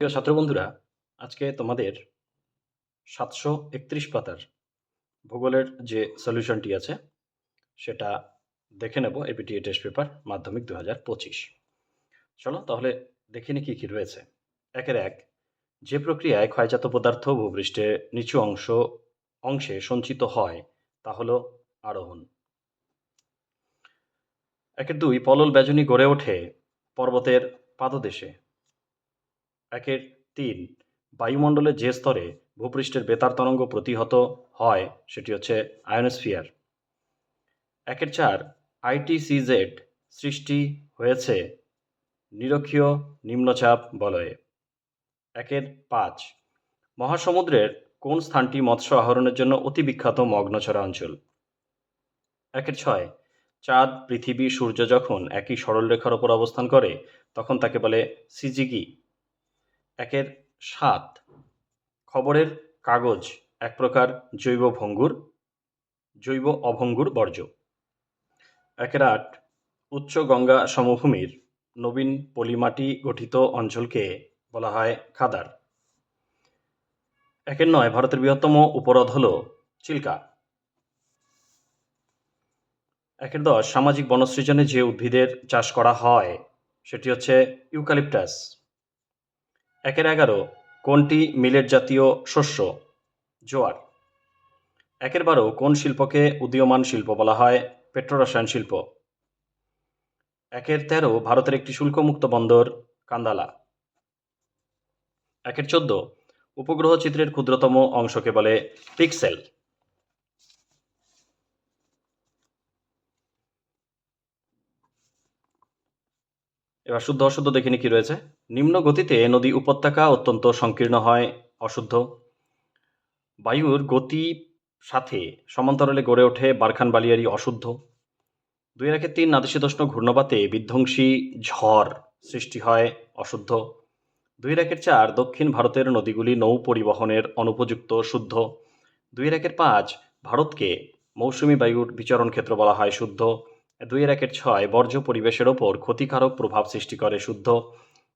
প্রিয় ছাত্র বন্ধুরা, আজকে তোমাদের সাতশো একত্রিশ পাতার ভূগোলের যে সলিউশনটি আছে, সেটা দেখে নেব এপিটিএ টেস্ট পেপার মাধ্যমিক দু হাজার পঁচিশ। চলো তাহলে দেখে নি কী কী রয়েছে। একের এক, যে প্রক্রিয়ায় ক্ষয়জাত পদার্থ ভূপৃষ্ঠের নিচু অংশ, অংশে সঞ্চিত হয়, তা হল আরোহণ। একের দুই, পলল ব্যজনী গড়ে ওঠে পর্বতের পাদদেশে। একের তিন। বায়ুমণ্ডলের যে স্তরে ভূপৃষ্ঠের বেতার তরঙ্গ প্রতিহত হয়, সেটি হচ্ছে আয়নোস্ফিয়ার। একের চার, আইটিসিজেড সৃষ্টি হয়েছে নিরক্ষীয় নিম্নচাপ বলয়ে। একের পাঁচ, মহাসমুদ্রের কোন স্থানটি মৎস্য আহরণের জন্য অতি বিখ্যাত মগ্নছড়া অঞ্চল? একের ছয়, চাঁদ, পৃথিবী, সূর্য যখন একই সরলরেখার ওপর অবস্থান করে, তখন তাকে বলে সিজিগি। একের সাত। খবরের কাগজ, এক প্রকার জৈব ভঙ্গুর, জৈব অভঙ্গুর বর্জ্য। একের আট, উচ্চ গঙ্গা সমভূমির নবীন পলিমাটি গঠিত অঞ্চলকে বলা হয় খাদার। একের নয়, ভারতের বৃহত্তম উপহ্রদ হল চিল্কা। একের দশ, সামাজিক বনসৃজনে যে উদ্ভিদের চাষ করা হয়, সেটি হচ্ছে ইউক্যালিপটাস একের এগারো, কোনটি মিলেট জাতীয় শস্য? জোয়ার। একের বারো, কোন শিল্পকে উদীয়মান শিল্প বলা হয়? পেট্রোরসায়ন শিল্প। একের তেরো, ভারতের একটি শুল্কমুক্ত বন্দর, কান্দালা। একের চোদ্দ, উপগ্রহ চিত্রের ক্ষুদ্রতম অংশকে বলে পিক্সেল। এবার শুদ্ধ অশুদ্ধ দেখিনি কি রয়েছে? নিম্ন গতিতে নদী উপত্যকা অত্যন্ত সংকীর্ণ হয়, অশুদ্ধ। বায়ুর গতি সাথে সমান্তরালে গড়ে ওঠে বারখান বালিয়ারি অশুদ্ধ। দুই রেখে তিন নাতিশীতোষ্ণ ঘূর্ণপাতে বিধ্বংসী ঝড় সৃষ্টি হয়, অশুদ্ধ। দুই রেকের চার দক্ষিণ ভারতের নদীগুলি নৌ পরিবহনের অনুপযুক্ত শুদ্ধ। দুই রেকের পাঁচ ভারতকে মৌসুমি বায়ুর বিচরণ ক্ষেত্র বলা হয় শুদ্ধ। দুই একের ছয় বর্জ্য পরিবেশের ওপর ক্ষতিকারক প্রভাব সৃষ্টি করে শুদ্ধ।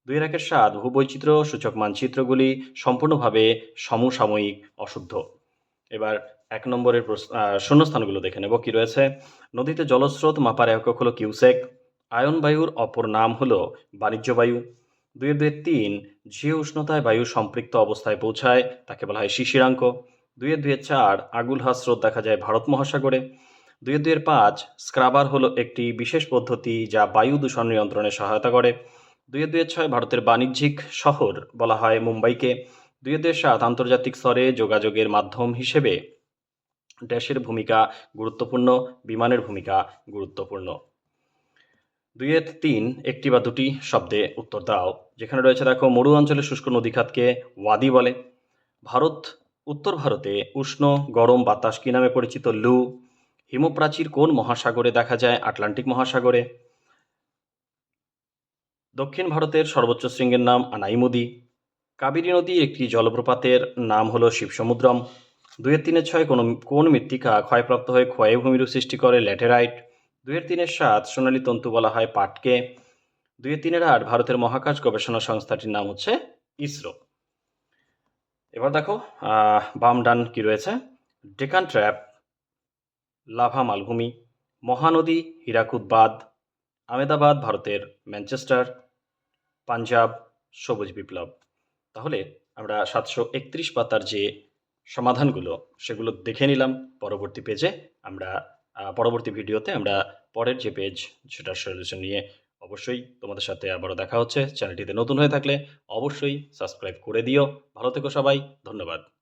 দুই একের সাত ভূবৈচিত্র্য সূচক মানচিত্রগুলি সম্পূর্ণভাবে সমসাময়িক অশুদ্ধ। এবার এক নম্বরের শূন্যস্থানগুলো দেখে নেব, কি রয়েছে? নদীতে জলস্রোত মাপার একক হলো কিউসেক, আয়ন বায়ুর অপর নাম হলো বাণিজ্য বায়ু। দুই দুই তিন, যে উষ্ণতায় বায়ু সম্পৃক্ত অবস্থায় পৌঁছায়, তাকে বলা হয় শিশিরাঙ্ক। দুইয়ের দুইয়ের চার, আগুলহা স্রোত দেখা যায় ভারত মহাসাগরে। দুই দুইয়ের পাঁচ স্ক্রাবার হলো একটি বিশেষ পদ্ধতি যা বায়ু দূষণ নিয়ন্ত্রণে সহায়তা করে। দুই দুইয়ের ছয় ভারতের বাণিজ্যিক শহর বলা হয় মুম্বাইকে। দুই দুইয়ের সাত আন্তর্জাতিক স্তরে যোগাযোগের মাধ্যম হিসেবে ড্যাশের ভূমিকা গুরুত্বপূর্ণ, বিমানের ভূমিকা গুরুত্বপূর্ণ। দুইয়ের তিন একটি বা দুটি শব্দে উত্তর দাও, যেখানে রয়েছে দেখো মরু অঞ্চলের শুষ্ক নদীখাতকে ওয়াদি বলে। ভারত, উত্তর ভারতে উষ্ণ, গরম বাতাস কি নামে পরিচিত? লু। হিমপ্রাচীর কোন মহাসাগরে দেখা যায়? আটলান্টিক মহাসাগরে। দক্ষিণ ভারতের সর্বোচ্চ শৃঙ্গের নাম আনাইমুদি। কাবেরী নদী একটি জলপ্রপাতের নাম হলো শিবসমুদ্রম। দুয়ের তিনের ছয় কোন কোন মৃত্তিকা ক্ষয়প্রাপ্ত হয়ে ক্ষয়ে ভূমিরূপ সৃষ্টি করে ল্যাটেরাইট? দুয়ের তিনের সাত সোনালী তন্তু বলা হয় পাটকে। দুয়ের তিনের আট ভারতের মহাকাশ গবেষণা সংস্থাটির নাম হচ্ছে ইসরো। এবার দেখো বাম ডান কি রয়েছে? ডেকান ট্র্যাপ লাভা মালভূমি, মহানদী, হীরাকুদ বাঁধ আমেদাবাদ ভারতের ম্যানচেস্টার, পাঞ্জাব, সবুজ বিপ্লব। তাহলে আমরা সাতশো একত্রিশ পাতার যে সমাধানগুলো, সেগুলো দেখে নিলাম। পরবর্তী পেজে আমরা পরবর্তী ভিডিওতে আমরা পরের যে পেজ সেটার সলিউশন নিয়ে অবশ্যই তোমাদের সাথে আবারও দেখা হচ্ছে। চ্যানেলটিতে নতুন হয়ে থাকলে অবশ্যই সাবস্ক্রাইব করে দিও। ভালো থেকো সবাই, ধন্যবাদ।